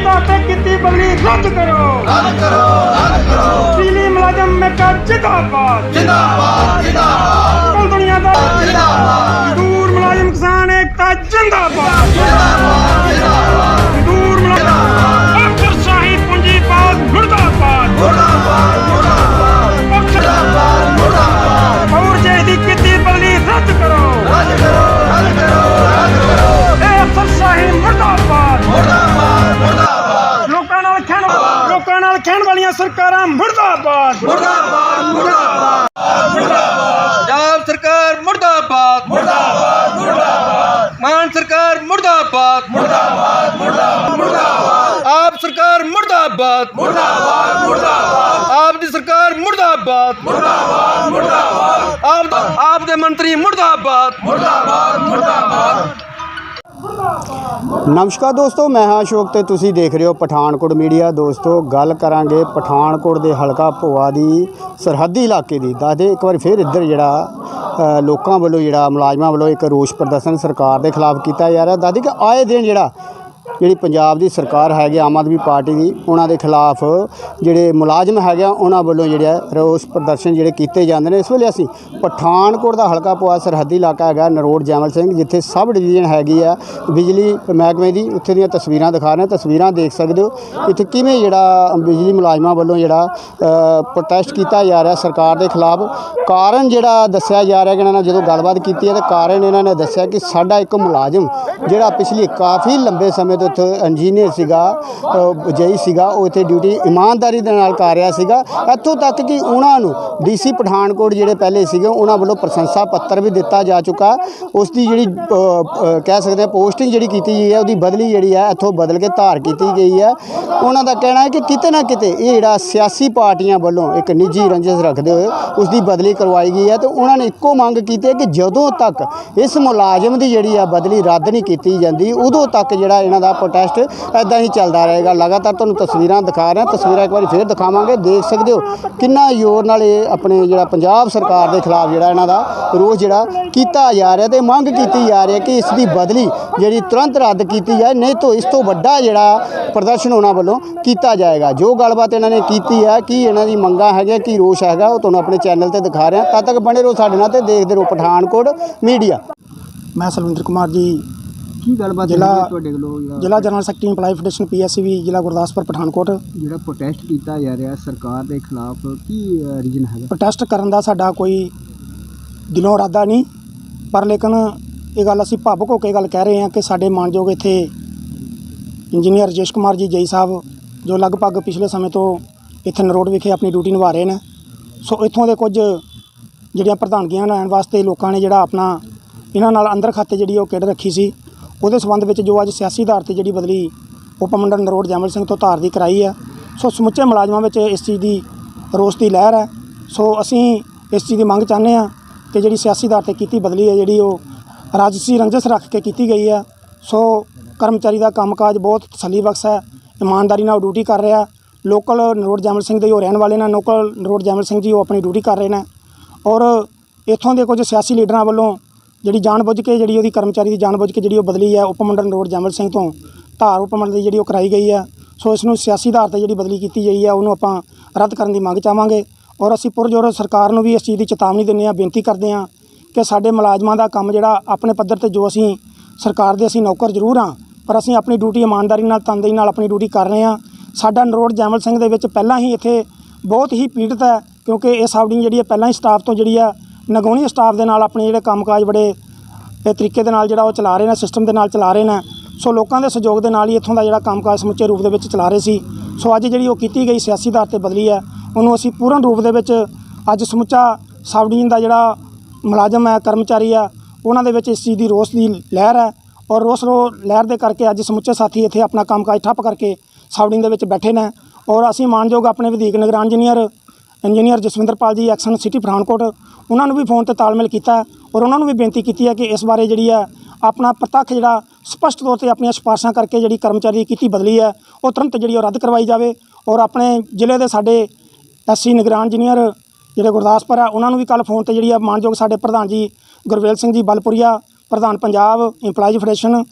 ਦਾ ਤੇ ਕੀਤੀ ਬਦਲੀ ਰੱਦ ਕਰੋ। ਰੱਦ ਕਰੋ ਰੱਦ ਕਰੋ। ਬਿਜਲੀ ਮੁਲਾਜ਼ਮ ਮੇਕਾ ਜਿੰਦਾਬਾਦ। ਜਿੰਦਾਬਾਦ ਜਿੰਦਾਬਾਦ। ਕੁੱਲ ਦੁਨੀਆ ਦਾ ਜਿੰਦਾਬਾਦ। ਮਜ਼ਦੂਰ ਮੁਲਾਜ਼ਮ ਕਿਸਾਨ ਏਕਤਾ ਸਰਕਾਰ ਮੁਰਦਾਬਾਦ। ਮੁਰਦਾਬਾਦ ਮੁਰਦਾਬਾਦ ਆਪ ਸਰਕਾਰ ਮੁਰਦਾਬਾਦ। ਮੁਰਦਾਬਾਦ ਮੁਰਦਾਬਾਦ। ਆਪ ਦੀ ਸਰਕਾਰ ਮੁਰਦਾਬਾਦ। ਮੁਰਦਾਬਾਦ ਮੁਰਦਾਬਾਦ। ਆਪ ਆਪ ਦੇ ਮੰਤਰੀ ਮੁਰਦਾਬਾਦ। ਮੁਰਦਾਬਾਦ ਮੁਰਦਾਬਾਦ। ਨਮਸਕਾਰ ਦੋਸਤੋ ਮੈਂ ਹਾਂ ਅਸ਼ੋਕ ਤੇ ਤੁਸੀਂ ਦੇਖ ਰਹੇ ਹੋ ਪਠਾਨਕੋਟ ਮੀਡੀਆ। ਦੋਸਤੋ ਗੱਲ ਕਰਾਂਗੇ ਪਠਾਨਕੋਟ ਦੇ ਹਲਕਾ ਭੋਆ ਦੀ ਸਰਹੱਦੀ ਇਲਾਕੇ ਦੀ। ਦੱਸਦੇ ਇੱਕ ਵਾਰ ਫਿਰ ਇੱਧਰ ਜਿਹੜਾ ਲੋਕਾਂ ਵੱਲੋਂ ਜਿਹੜਾ ਮੁਲਾਜ਼ਮਾਂ ਵੱਲੋਂ ਇੱਕ ਰੋਸ ਪ੍ਰਦਰਸ਼ਨ ਸਰਕਾਰ ਦੇ ਖਿਲਾਫ ਕੀਤਾ ਜਾ ਰਿਹਾ। ਦਾਦੀ, ਕਿ ਆਏ ਦਿਨ ਜਿਹੜਾ ਜਿਹੜੀ ਪੰਜਾਬ ਦੀ ਸਰਕਾਰ ਹੈਗੀ, ਆਮ ਆਦਮੀ ਪਾਰਟੀ ਦੀ, ਉਹਨਾਂ ਦੇ ਖਿਲਾਫ ਜਿਹੜੇ ਮੁਲਾਜ਼ਮ ਹੈਗੇ ਆ, ਉਹਨਾਂ ਵੱਲੋਂ ਜਿਹੜਾ ਰੋਸ ਪ੍ਰਦਰਸ਼ਨ ਜਿਹੜੇ ਕੀਤੇ ਜਾਂਦੇ ਨੇ। ਇਸ ਵੇਲੇ ਅਸੀਂ ਪਠਾਨਕੋਟ ਦਾ ਹਲਕਾ ਪੁਆ ਸਰਹੱਦੀ ਇਲਾਕਾ ਹੈਗਾ, ਨਰੋੜ ਜੈਮਲ ਸਿੰਘ, ਜਿੱਥੇ ਸਬ ਡਿਵੀਜ਼ਨ ਹੈਗੀ ਆ, ਬਿਜਲੀ ਮਹਿਕਮੇ ਦੀ, ਉੱਥੇ ਦੀਆਂ ਤਸਵੀਰਾਂ ਦਿਖਾ ਰਹੇ ਤਸਵੀਰਾਂ ਦੇਖ ਸਕਦੇ ਹੋ, ਇੱਥੇ ਕਿਵੇਂ ਜਿਹੜਾ ਬਿਜਲੀ ਮੁਲਾਜ਼ਮਾਂ ਵੱਲੋਂ ਜਿਹੜਾ ਪ੍ਰੋਟੈਸਟ ਕੀਤਾ ਜਾ ਰਿਹਾ ਸਰਕਾਰ ਦੇ ਖਿਲਾਫ। ਕਾਰਨ ਜਿਹੜਾ ਦੱਸਿਆ ਜਾ ਰਿਹਾ ਕਿ ਇਹਨਾਂ ਨਾਲ ਜਦੋਂ ਗੱਲਬਾਤ ਕੀਤੀ ਹੈ, ਤਾਂ ਕਾਰਨ ਇਹਨਾਂ ਨੇ ਦੱਸਿਆ ਕਿ ਸਾਡਾ ਇੱਕ ਮੁਲਾਜ਼ਮ, ਜਿਹੜਾ ਪਿਛਲੀ ਕਾਫੀ ਲੰਬੇ ਸਮੇਂ ਤੋਂ ਇੱਥੇ ਇੰਜੀਨੀਅਰ ਸੀਗਾ ਜਈ ਸੀਗਾ, ਉਹ ਇੱਥੇ ਡਿਊਟੀ ਇਮਾਨਦਾਰੀ ਦੇ ਨਾਲ ਕਰ ਰਿਹਾ ਸੀਗਾ। ਇੱਥੋਂ ਤੱਕ ਕਿ ਉਹਨਾਂ ਨੂੰ ਡੀਸੀ ਪਠਾਨਕੋਟ ਜਿਹੜੇ ਪਹਿਲੇ ਸੀਗੇ, ਉਹਨਾਂ ਵੱਲੋਂ ਪ੍ਰਸ਼ੰਸਾ ਪੱਤਰ ਵੀ ਦਿੱਤਾ ਜਾ ਚੁੱਕਾ। ਉਸ ਦੀ ਜਿਹੜੀ ਕਹਿ ਸਕਦੇ ਆ ਪੋਸਟਿੰਗ ਜਿਹੜੀ ਕੀਤੀ ਗਈ ਹੈ, ਉਹਦੀ ਬਦਲੀ ਜਿਹੜੀ ਹੈ, ਇੱਥੋਂ ਬਦਲ ਕੇ ਧਾਰ ਕੀਤੀ ਗਈ ਹੈ। ਉਹਨਾਂ ਦਾ ਕਹਿਣਾ ਹੈ ਕਿ ਕਿਤੇ ਨਾ ਕਿਤੇ ਇਹ ਜਿਹੜਾ ਸਿਆਸੀ ਪਾਰਟੀਆਂ ਵੱਲੋਂ ਇੱਕ ਨਿੱਜੀ ਰੰਜਿਸ਼ ਰੱਖਦੇ ਹੋਏ ਉਸ ਦੀ ਬਦਲੀ ਕਰਵਾਈ ਗਈ ਹੈ ਤੇ ਉਹਨਾਂ ਨੇ ਇੱਕੋ ਮੰਗ ਕੀਤੀ ਹੈ ਕਿ ਜਦੋਂ ਤੱਕ ਇਸ ਮੁਲਾਜ਼ਮ ਦੀ ਜਿਹੜੀ ਆ ਬਦਲੀ ਰੱਦ ਨਹੀਂ ਕੀਤੀ ਜਾਂਦੀ, ਉਦੋਂ ਤੱਕ ਜਿਹੜਾ ਇਹਨਾਂ ਦਾ ਪ੍ਰੋਟੈਸਟ ਐਦਾਂ ਹੀ ਚੱਲਦਾ ਰਹੇਗਾ। ਲਗਾਤਾਰ ਤੁਹਾਨੂੰ ਤਸਵੀਰਾਂ ਦਿਖਾ ਰਹੇ ਹਾਂ ਤਸਵੀਰਾਂ ਇੱਕ ਵਾਰੀ ਫੇਰ ਦਿਖਾਵਾਂਗੇ। ਦੇਖ ਸਕਦੇ ਹੋ ਕਿੰਨਾ ਜ਼ੋਰ ਨਾਲ ਇਹ ਆਪਣੇ ਜਿਹੜਾ ਪੰਜਾਬ ਸਰਕਾਰ ਦੇ ਖਿਲਾਫ ਜਿਹੜਾ ਇਹਨਾਂ ਦਾ ਰੋਸ ਜਿਹੜਾ ਕੀਤਾ ਜਾ ਰਿਹਾ ਤੇ ਮੰਗ ਕੀਤੀ ਜਾ ਰਹੀ ਹੈ ਕਿ ਇਸ ਦੀ ਬਦਲੀ ਜਿਹੜੀ ਤੁਰੰਤ ਰੱਦ ਕੀਤੀ ਜਾਏ, ਨਹੀਂ ਤਾਂ ਇਸ ਤੋਂ ਵੱਡਾ ਜਿਹੜਾ ਪ੍ਰਦਰਸ਼ਨ ਉਹਨਾਂ ਵੱਲੋਂ ਕੀਤਾ ਜਾਏਗਾ। ਜੋ ਗੱਲਬਾਤ ਇਹਨਾਂ ਨੇ ਕੀਤੀ ਹੈ, ਕੀ ਇਹਨਾਂ ਦੀ ਮੰਗਾਂ ਹੈਗੀਆਂ, ਕੀ ਰੋਸ ਹੈਗਾ, ਉਹ ਤੁਹਾਨੂੰ ਆਪਣੇ ਚੈਨਲ ਤੇ ਦਿਖਾ ਰਿਹਾ। ਤਦ ਤੱਕ ਬਣੇ ਰਹੋ ਸਾਡੇ ਨਾਲ ਤੇ ਦੇਖਦੇ ਰਹੋ ਪਠਾਨਕੋਟ ਮੀਡੀਆ। ਮੈਂ ਸਲਵਿੰਦਰ ਕੁਮਾਰ ਜੀ ਕੀ ਗੱਲਬਾਤ ਜ਼ਿਲ੍ਹਾ- ਤੁਹਾਡੇ ਵੱਲੋਂ ਜ਼ਿਲ੍ਹਾ general secretary employee federation PSCB ਜ਼ਿਲ੍ਹਾ ਗੁਰਦਾਸਪੁਰ ਪਠਾਨਕੋਟ। ਜਿਹੜਾ ਪ੍ਰੋਟੈਸਟ ਕੀਤਾ ਜਾ ਰਿਹਾ ਸਰਕਾਰ ਦੇ ਖਿਲਾਫ ਕੀ ਰੀਜਨ ਹੈਗਾ? ਪ੍ਰੋਟੈਸਟ ਕਰਨ ਦਾ ਸਾਡਾ ਕੋਈ ਦਿਲੋਂ ਇਰਾਦਾ ਨਹੀਂ। ਪਰ ਲੇਕਿਨ ਇਹ ਗੱਲ ਅਸੀਂ ਭਾਵੁਕ ਹੋ ਕੇ ਗੱਲ ਕਹਿ ਰਹੇ ਹਾਂ ਕਿ ਸਾਡੇ ਮਾਨਯੋਗ ਇੱਥੇ ਇੰਜੀਨੀਅਰ ਰਜੇਸ਼ ਕੁਮਾਰ ਜੀ ਜਈ ਸਾਹਿਬ ਜੋ ਲਗਭਗ ਪਿਛਲੇ ਸਮੇਂ ਤੋਂ ਇੱਥੇ ਨਰੋਡ ਵਿਖੇ ਆਪਣੀ ਡਿਊਟੀ ਨਿਭਾ ਰਹੇ ਨੇ। ਸੋ ਇੱਥੋਂ ਦੇ ਕੁਝ ਜਿਹੜੀਆਂ ਪ੍ਰਧਾਨਗੀਆਂ ਲੈਣ ਵਾਸਤੇ ਲੋਕਾਂ ਨੇ ਜਿਹੜਾ ਆਪਣਾ ਇਹਨਾਂ ਨਾਲ ਅੰਦਰ ਖਾਤੇ ਜਿਹੜੀ ਉਹ ਕਿਹੜ ਰੱਖੀ ਸੀ ਉਹਦੇ ਸੰਬੰਧ ਵਿੱਚ ਜੋ ਅੱਜ ਸਿਆਸੀ ਆਧਾਰ ਤੇ ਜਿਹੜੀ ਬਦਲੀ ਉਪ ਮੰਡਲ ਨਰੋਡ ਜੈਮਲ ਸਿੰਘ ਤੋਂ ਧਾਰ ਦੀ ਕਰਾਈ ਹੈ ਸੋ ਸਮੁੱਚੇ ਮੁਲਾਜ਼ਮਾਂ ਵਿੱਚ ਇਸ ਚੀਜ਼ ਦੀ ਰੋਸ ਦੀ ਲਹਿਰ ਹੈ ਸੋ ਅਸੀਂ ਇਸ ਚੀਜ਼ ਦੀ ਮੰਗ ਚਾਹੁੰਦੇ ਹਾਂ ਕਿ ਜਿਹੜੀ ਸਿਆਸੀ ਆਧਾਰ ਤੇ ਕੀਤੀ ਬਦਲੀ ਹੈ ਜਿਹੜੀ ਉਹ ਰਾਜਸੀ ਰੰਜਸ ਰੱਖ ਕੇ ਕੀਤੀ ਗਈ ਹੈ ਸੋ ਕਰਮਚਾਰੀ ਦਾ ਕੰਮਕਾਜ ਬਹੁਤ ਤਸੱਲੀ ਬਖਸ਼ ਹੈ, ਇਮਾਨਦਾਰੀ ਨਾਲ ਉਹ ਡਿਊਟੀ ਕਰ ਰਿਹਾ। ਲੋਕਲ ਨਰੋਡ ਜੈਮਲ ਸਿੰਘ ਦੇ ਉਹ ਰਹਿਣ ਵਾਲੇ ਨੇ ਲੋਕਲ ਨਰੋਡ ਜੈਮਲ ਸਿੰਘ ਜੀ ਉਹ ਆਪਣੀ ਡਿਊਟੀ ਕਰ ਰਹੇ ਨੇ। ਔਰ ਇੱਥੋਂ ਦੇ ਕੁਝ ਸਿਆਸੀ ਲੀਡਰਾਂ ਵੱਲੋਂ ਜਿਹੜੀ ਜਾਣਬੁੱਝ ਕੇ ਜਿਹੜੀ ਉਹਦੀ ਕਰਮਚਾਰੀ ਦੀ ਜਾਣਬੁੱਝ ਕੇ ਜਿਹੜੀ ਉਹ ਬਦਲੀ ਹੈ ਉਪ ਮੰਡਲ ਨਰੋਡ ਜੈਮਲ ਸਿੰਘ ਤੋਂ ਧਾਰ ਉਪ ਮੰਡਲ ਦੀ ਜਿਹੜੀ ਉਹ ਕਰਾਈ ਗਈ ਹੈ, ਸੋ ਇਸ ਨੂੰ ਸਿਆਸੀ ਆਧਾਰ ਤੇ ਜਿਹੜੀ ਬਦਲੀ ਕੀਤੀ ਗਈ ਹੈ, ਉਹਨੂੰ ਆਪਾਂ ਰੱਦ ਕਰਨ ਦੀ ਮੰਗ ਚਾਹਾਂਗੇ ਔਰ ਅਸੀਂ ਪੁਰਜੋਰ ਸਰਕਾਰ ਨੂੰ ਵੀ ਇਸ ਚੀਜ਼ ਦੀ ਚੇਤਾਵਨੀ ਦਿੰਦੇ ਹਾਂ, ਬੇਨਤੀ ਕਰਦੇ ਹਾਂ ਕਿ ਸਾਡੇ ਮੁਲਾਜ਼ਮਾਂ ਦਾ ਕੰਮ ਜਿਹੜਾ ਆਪਣੇ ਪੱਧਰ ਤੇ ਜੋ ਅਸੀਂ ਸਰਕਾਰ ਦੇ ਅਸੀਂ ਨੌਕਰ ਜ਼ਰੂਰ ਹਾਂ, ਪਰ ਅਸੀਂ ਆਪਣੀ ਡਿਊਟੀ ਇਮਾਨਦਾਰੀ ਨਾਲ, ਤਨਦੇਹੀ ਨਾਲ ਆਪਣੀ ਡਿਊਟੀ ਕਰ ਰਹੇ ਹਾਂ। ਸਾਡਾ ਨਰੋਡ ਜੈਮਲ ਸਿੰਘ ਦੇ ਵਿੱਚ ਪਹਿਲਾਂ ਹੀ ਇੱਥੇ ਬਹੁਤ ਹੀ ਪੀੜਤ ਹੈ, ਕਿਉਂਕਿ ਇਹ ਸਾਬਡਿੰਗ ਜਿਹੜੀ ਹੈ, ਪਹਿਲਾਂ ਹੀ ਸਟਾਫ ਤੋਂ ਜਿਹੜੀ ਆ ਨਗੌਣੀ ਸਟਾਫ ਦੇ ਨਾਲ ਆਪਣੇ ਜਿਹੜੇ ਕੰਮਕਾਜ ਬੜੇ ਇਹ ਤਰੀਕੇ ਦੇ ਨਾਲ ਜਿਹੜਾ ਉਹ ਚਲਾ ਰਹੇ ਨੇ ਸਿਸਟਮ ਦੇ ਨਾਲ ਚਲਾ ਰਹੇ ਨੇ। ਸੋ ਲੋਕਾਂ ਦੇ ਸਹਿਯੋਗ ਦੇ ਨਾਲ ਹੀ ਇੱਥੋਂ ਦਾ ਜਿਹੜਾ ਕੰਮਕਾਜ ਸਮੁੱਚੇ ਰੂਪ ਦੇ ਵਿੱਚ ਚਲਾ ਰਹੇ ਸੀ। ਸੋ ਅੱਜ ਜਿਹੜੀ ਉਹ ਕੀਤੀ ਗਈ ਸਿਆਸੀ ਧਾਰ ਤੇ ਬਦਲੀ ਹੈ, ਉਹਨੂੰ ਅਸੀਂ ਪੂਰਨ ਰੂਪ ਦੇ ਵਿੱਚ ਅੱਜ ਸਮੁੱਚਾ ਸਬ ਡਿਵੀਜ਼ਨ ਦਾ ਜਿਹੜਾ ਮੁਲਾਜ਼ਮ ਹੈ, ਕਰਮਚਾਰੀ ਹੈ, ਉਹਨਾਂ ਦੇ ਵਿੱਚ ਇਸ ਚੀਜ਼ ਦੀ ਰੋਸ ਦੀ ਲਹਿਰ ਹੈ ਔਰ ਰੋਸ ਰੋ ਲਹਿਰ ਦੇ ਕਰਕੇ ਅੱਜ ਸਮੁੱਚੇ ਸਾਥੀ ਇੱਥੇ ਆਪਣਾ ਕੰਮਕਾਜ ਠੱਪ ਕਰਕੇ ਸਬ ਡਿਵੀਜ਼ਨ ਦੇ ਵਿੱਚ ਬੈਠੇ ਨੇ ਔਰ ਅਸੀਂ ਮਾਨਯੋਗ ਆਪਣੇ ਵਧੀਕ ਨਿਗਰਾਨ ਇੰਜੀਨੀਅਰ ਇੰਜੀਨੀਅਰ ਜਸਵਿੰਦਰਪਾਲ ਜੀ, ਐਕਸ਼ਨ ਸਿਟੀ ਪਠਾਨਕੋਟ ਉਹਨਾਂ ਨੂੰ ਵੀ ਫੋਨ ਤੇ ਤਾਲਮੇਲ ਕੀਤਾ ਔਰ ਉਹਨਾਂ ਨੂੰ ਵੀ ਬੇਨਤੀ ਕੀਤੀ ਹੈ ਕਿ ਇਸ ਬਾਰੇ ਜਿਹੜੀ ਹੈ ਆਪਣਾ ਪ੍ਰਤੱਖ ਜਿਹੜਾ ਸਪਸ਼ਟ ਤੌਰ ਤੇ ਆਪਣੀਆਂ ਸਿਫਾਰਸ਼ਾਂ ਕਰਕੇ ਜਿਹੜੀ ਕਰਮਚਾਰੀ ਦੀ ਕੀਤੀ ਬਦਲੀ ਹੈ, ਉਹ ਤੁਰੰਤ ਜਿਹੜੀ ਉਹ ਰੱਦ ਕਰਵਾਈ ਜਾਵੇ ਔਰ ਆਪਣੇ ਜ਼ਿਲ੍ਹੇ ਦੇ ਸਾਡੇ ਐਸਸੀ ਨਿਗਰਾਨ ਇੰਜੀਨੀਅਰ ਜਿਹੜੇ ਗੁਰਦਾਸਪੁਰ ਆ, ਉਹਨਾਂ ਨੂੰ ਵੀ ਕੱਲ ਫੋਨ ਤੇ ਜਿਹੜੀ ਆ ਮਾਨਯੋਗ ਸਾਡੇ ਪ੍ਰਧਾਨ ਜੀ ਗੁਰਵੇਲ ਸਿੰਘ ਜੀ ਬਲਪੁਰੀਆ, ਪ੍ਰਧਾਨ ਪੰਜਾਬ ਇੰਪਲਾਈਜ਼ ਫੈਡਰੇਸ਼ਨ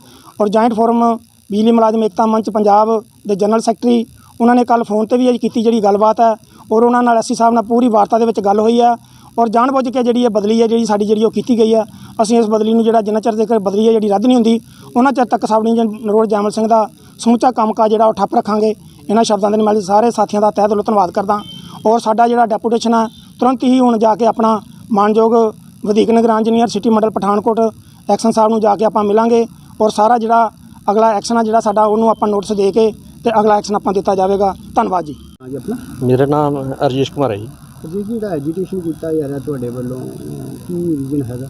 ਔਰ ਜੁਆਇੰਟ ਫੋਰਮ ਬਿਜਲੀ ਮੁਲਾਜ਼ਮ ਏਕਤਾ ਮੰਚ ਪੰਜਾਬ ਦੇ ਜਨਰਲ ਸੈਕਟਰੀ ਉਹਨਾਂ ਨੇ ਕੱਲ ਫੋਨ ਤੇ ਵੀ ਅੱਜ ਕੀਤੀ ਜਿਹੜੀ ਗੱਲਬਾਤ ਹੈ ਔਰ ਉਹਨਾਂ ਨਾਲ ਐਸਸੀ ਸਾਹਿਬ ਨਾਲ ਪੂਰੀ ਵਾਰਤਾ ਦੇ ਵਿੱਚ ਗੱਲ ਹੋਈ ਹੈ ਔਰ ਜਾਣਬੁੱਝ ਕੇ ਜਿਹੜੀ ਇਹ ਬਦਲੀ ਹੈ, ਜਿਹੜੀ ਸਾਡੀ ਜਿਹੜੀ ਉਹ ਕੀਤੀ ਗਈ ਹੈ, ਅਸੀਂ ਇਸ ਬਦਲੀ ਨੂੰ ਜਿਹੜਾ ਜਿੰਨਾ ਚਿਰ ਤੱਕ ਬਦਲੀ ਹੈ, ਜਿਹੜੀ ਰੱਦ ਨਹੀਂ ਹੁੰਦੀ, ਉਹਨਾਂ ਚਿਰ ਤੱਕ ਸਾਬਣੀ ਨਰੋੜ ਜੈਮਲ ਸਿੰਘ ਦਾ ਸਮੁੱਚਾ ਕੰਮਕਾਜ ਜਿਹੜਾ ਉਹ ਠੱਪ ਰੱਖਾਂਗੇ। ਇਹਨਾਂ ਸ਼ਬਦਾਂ ਦੇ ਨਾਲ ਮੈਂ ਸਾਰੇ ਸਾਥੀਆਂ ਦਾ ਤਹਿ ਦਿਲੋਂ ਧੰਨਵਾਦ ਕਰਦਾ। ਔਰ ਸਾਡਾ ਜਿਹੜਾ ਡੈਪੂਟੇਸ਼ਨ ਹੈ ਤੁਰੰਤ ਹੀ ਹੁਣ ਜਾ ਕੇ ਆਪਣਾ ਮਾਨਯੋਗ ਵਧੀਕ ਨਿਗਰਾਨ ਇੰਜੀਨੀਅਰ ਸਿਟੀ ਮੰਡਲ ਪਠਾਨਕੋਟ ਐਕਸ਼ਨ ਸਾਹਿਬ ਨੂੰ ਜਾ ਕੇ ਆਪਾਂ ਮਿਲਾਂਗੇ। ਔਰ ਸਾਰਾ ਜਿਹੜਾ ਅਗਲਾ ਐਕਸ਼ਨ ਆ, ਜਿਹੜਾ ਸਾਡਾ ਉਹਨੂੰ ਆਪਾਂ ਨੋਟਿਸ ਦੇ ਕੇ ਤੇ ਅਗਲਾ ਐਕਸ਼ਨ ਆਪਾਂ ਦਿੱਤਾ ਜਾਵੇਗਾ। ਧੰਨਵਾਦ ਜੀ। ਮੇਰਾ ਨਾਮ ਅਰਜੇਸ਼ ਕੁਮਾਰ ਹੈ ਜੀ। ਜੀ ਜਿਹੜਾ ਐਜੀਟੇਸ਼ਨ ਕੀਤਾ ਜਾ ਰਿਹਾ ਤੁਹਾਡੇ ਵੱਲੋਂ ਕੀ ਰੀਜ਼ਨ ਹੈਗਾ?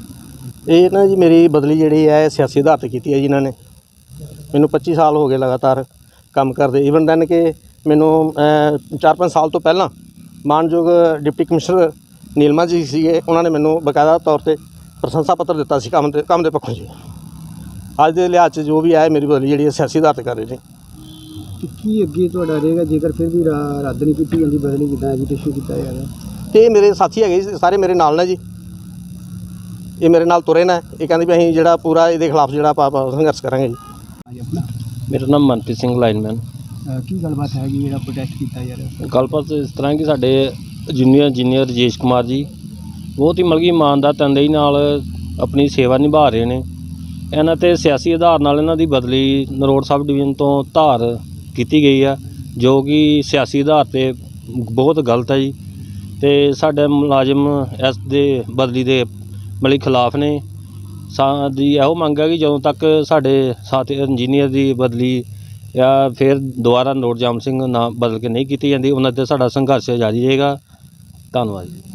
ਇਹ ਨਾ ਜੀ ਮੇਰੀ ਬਦਲੀ ਜਿਹੜੀ ਹੈ, ਸਿਆਸੀ ਆਧਾਰ ਤੇ ਕੀਤੀ ਹੈ ਜੀ ਇਹਨਾਂ ਨੇ। ਮੈਨੂੰ 25 ਸਾਲ ਹੋ ਗਏ ਲਗਾਤਾਰ ਕੰਮ ਕਰਦੇ। ਈਵਨ ਦੈਨ ਕਿ ਮੈਨੂੰ 4-5 ਸਾਲ ਤੋਂ ਪਹਿਲਾਂ ਮਾਨਯੋਗ ਡਿਪਟੀ ਕਮਿਸ਼ਨਰ ਨੀਲਮਾ ਜੀ ਸੀਗੇ, ਉਹਨਾਂ ਨੇ ਮੈਨੂੰ ਬਕਾਇਦਾ ਤੌਰ ਤੇ ਪ੍ਰਸ਼ੰਸਾ ਪੱਤਰ ਦਿੱਤਾ ਸੀ ਕੰਮ ਦੇ ਕੰਮ ਦੇ ਪੱਖੋਂ ਜੀ। ਅੱਜ ਦੇ ਲਿਹਾਜ਼ 'ਚ ਜੋ ਵੀ ਹੈ ਮੇਰੀ ਬਦਲੀ ਜਿਹੜੀ ਹੈ, ਸਿਆਸੀ ਆਧਾਰ ਤੇ ਕਰ ਰਹੇ ਨੇ। ਕਿ ਕੀ ਅੱਗੇ ਤੁਹਾਡਾ ਰਹੇਗਾ? ਜੇਕਰ ਫਿਰ ਵੀ ਰਾ- ਰੱਦ ਨਹੀਂ ਕੀਤੀ ਜਾਂਦੀ ਬਦਲੀ ਜਿੱਦਾਂ ਐਜੀਟੇਸ਼ਨ ਕੀਤਾ ਜਾ ਰਿਹਾ ਤੇ ਇਹ ਮੇਰੇ ਸਾਥੀ ਹੈਗੇ ਜੀ ਸਾਰੇ ਮੇਰੇ ਨਾਲ ਨੇ ਜੀ। ਇਹ ਮੇਰੇ ਨਾਲ ਤੁਰੇ ਨੇ। ਇਹ ਕਹਿੰਦੇ ਵੀ ਅਸੀਂ ਜਿਹੜਾ ਪੂਰਾ ਇਹਦੇ ਖਿਲਾਫ ਜਿਹੜਾ ਆਪਾਂ ਆਪਾਂ ਸੰਘਰਸ਼ ਕਰਾਂਗੇ ਜੀ। ਹਾਂਜੀ ਆਪਣਾ? ਮੇਰਾ ਨਾਮ ਮਨਪ੍ਰੀਤ ਸਿੰਘ ਲਾਈਨਮੈਨ। ਅਹ, ਕੀ ਗੱਲਬਾਤ ਹੈਗੀ ਜਿਹੜਾ ਪ੍ਰੋਟੈਸਟ ਕੀਤਾ ਜਾ ਰਿਹਾ ਗੱਲਬਾਤ ਇਸ ਤਰ੍ਹਾਂ ਕਿ ਸਾਡੇ ਜੂਨੀਅਰ ਇੰਜੀਨੀਅਰ ਰਜੇਸ਼ ਕੁਮਾਰ ਜੀ ਬਹੁਤ ਹੀ ਮਲਗੀ ਇਮਾਨਦਾਰ ਤੰਦੇਹੀ ਨਾਲ ਆਪਣੀ ਸੇਵਾ ਨਿਭਾ ਰਹੇ ਨੇ। ਇਹਨਾਂ ਤੇ ਸਿਆਸੀ ਆਧਾਰ ਨਾਲ ਇਹਨਾਂ ਦੀ ਬਦਲੀ ਨਰੋੜ ਸਬ ਡਿਵੀਜ਼ਨ ਤੋਂ ਧਾਰ ਕੀਤੀ ਗਈ ਆ, ਜੋ ਕਿ ਸਿਆਸੀ ਆਧਾਰ ਤੇ ਬਹੁਤ ਗਲਤ ਹੈ ਜੀ। ਤੇ ਸਾਡੇ ਮੁਲਾਜ਼ਮ ਇਸ ਦੇ ਬਦਲੀ ਦੇ ਮਲੀ ਖਿਲਾਫ ਨੇ। ਸਾਡੀ ਇਹੋ ਮੰਗ ਹੈ ਕਿ ਜਦੋਂ ਤੱਕ ਸਾਡੇ ਸਾਥੀ ਇੰਜੀਨੀਅਰ ਦੀ ਬਦਲੀ ਜਾਂ ਫਿਰ ਦੁਬਾਰਾ ਨੋਟ ਜਾਮ ਸਿੰਘ ਨਾ ਬਦਲ ਕੇ ਨਹੀਂ ਕੀਤੀ ਜਾਂਦੀ, ਉਹਨਾਂ ਤੇ ਸਾਡਾ ਸੰਘਰਸ਼ ਜਾਰੀ ਰਹੇਗਾ। ਧੰਨਵਾਦ ਜੀ।